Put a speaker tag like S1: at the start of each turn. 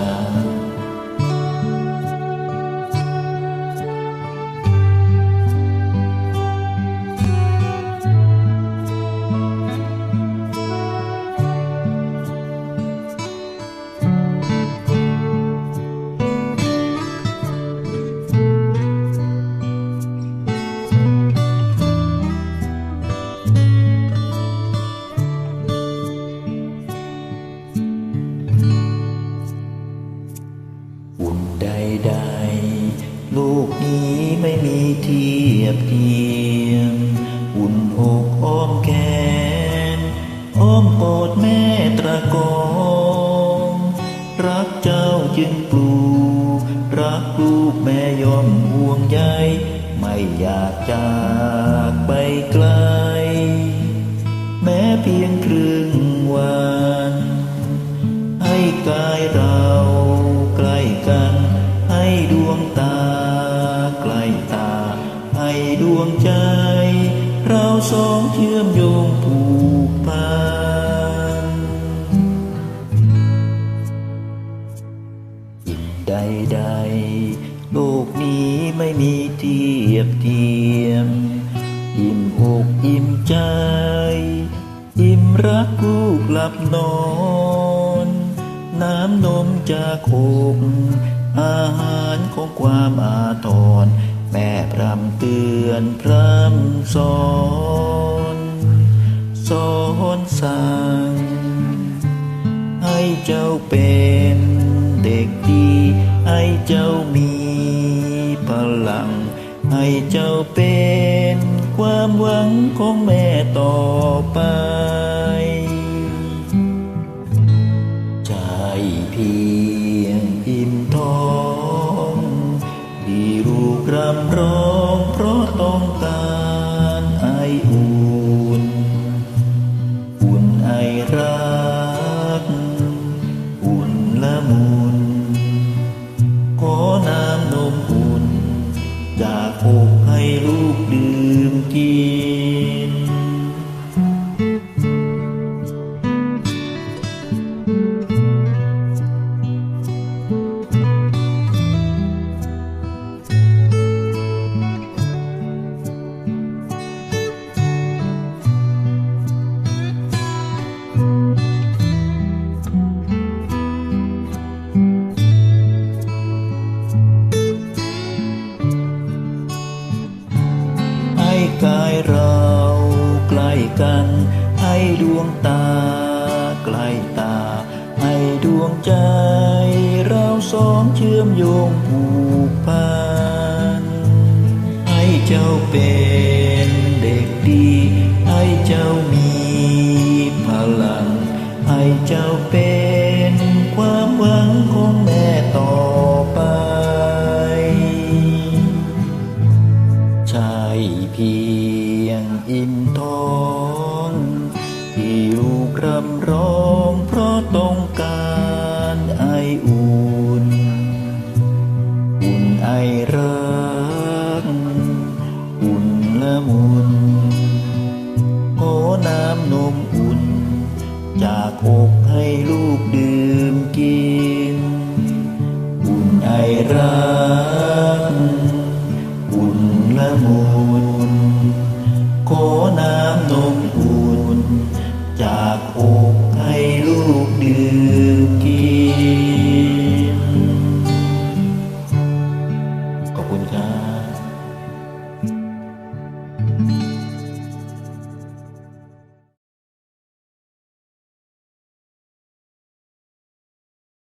S1: กั นี้ไม่มีเทียบเทียมอุ่นอกอ้อมแขนอ้อมกอดแม่ตระกองรักเจ้าจึงปลูกรักลูกแม่ยอมห่วงใยไม่อยากจากไปไกล ดวงใจ เราสองเชื่อมโยงผูกพันอิ่มใดโลกนี้ไม่มีเทียบเทียม อิ่มอกอิ่มใจ อิ่มรักลูกหลับนอน น้ำนมจากอกอาหารของความอาท เตือนพรำสอนสอนสั่ง ให้เจ้าเป็นเด็กดี ให้เจ้ามีพลัง ให้เจ้าเป็นความหวังของแม่ต่อไปใจเพียงอิ่มท้อง ดีรูกรำร้อง มุนขอน้ำนมอุ่น จากอกให้ลูกดื่มกิน กัน ให้ดวงตาใกล้ตา ให้ดวงใจ เราสองเชื่อมโยงผูกพัน ให้เจ้าเป็นเด็กดี ให้เจ้ามีพลัง ให้เจ้าเป็นความหวังของแม่ต่อไป ใช่เพียงอิ่มท้อง รำร้องเพราะต้องการไออุ่น อุ่นไอรัก อุ่นละมุนขอน้ำนมอุ่น จากอกให้ลูกดื่มกิน อุ่นไอรัก อุ่นละมุน